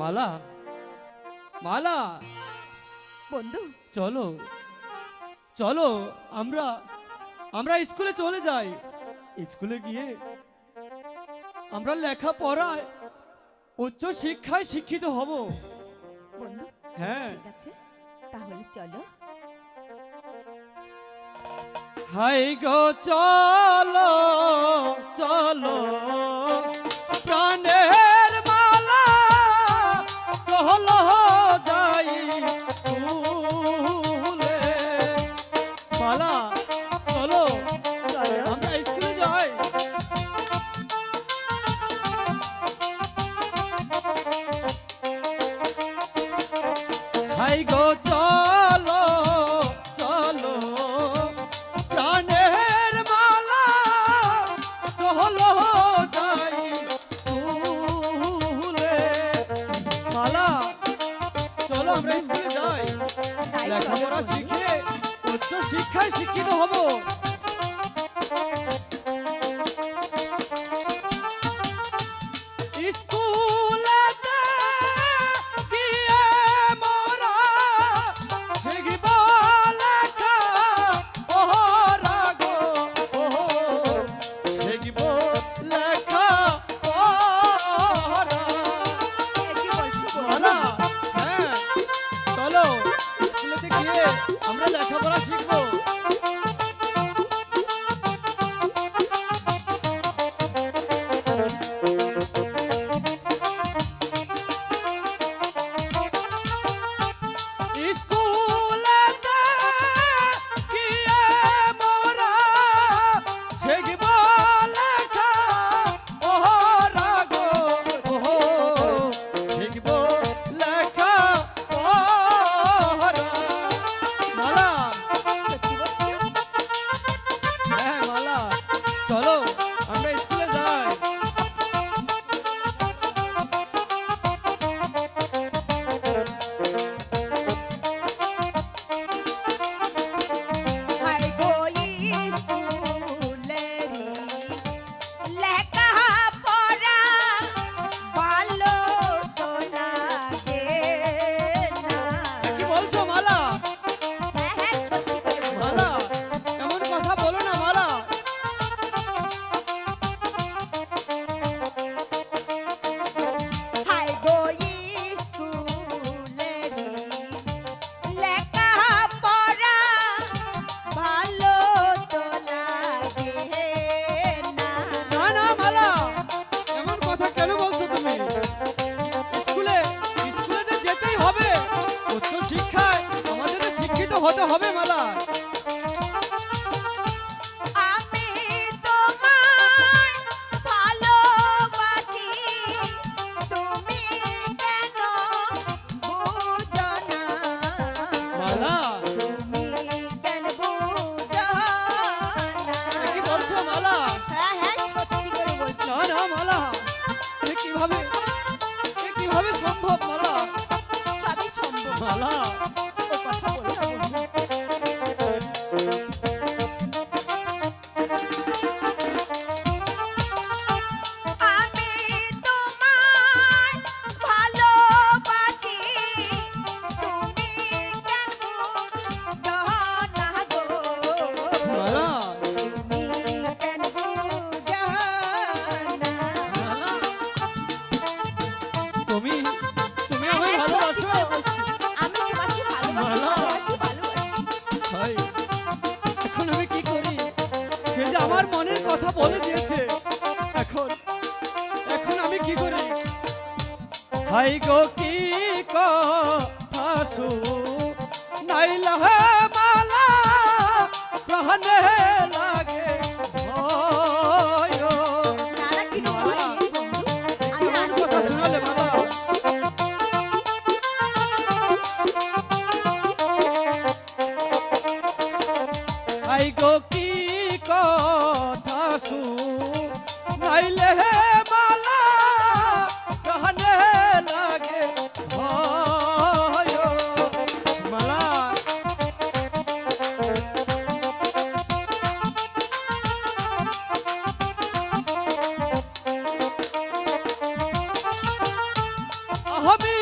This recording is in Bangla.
মালা মালা। বন্ধু। চলো চলো আমরা আমরা স্কুলে চলে যাই। স্কুলে গিয়ে আমরা লেখা পড়ায় উচ্চ শিক্ষায় শিক্ষিত হব। বন্ধু হ্যাঁ। ঠিক আছে তাহলে চলো। হাই গো চলো চলো। go to ভাই গো কি কাসু নাইলা মালা প্রহনে হবি।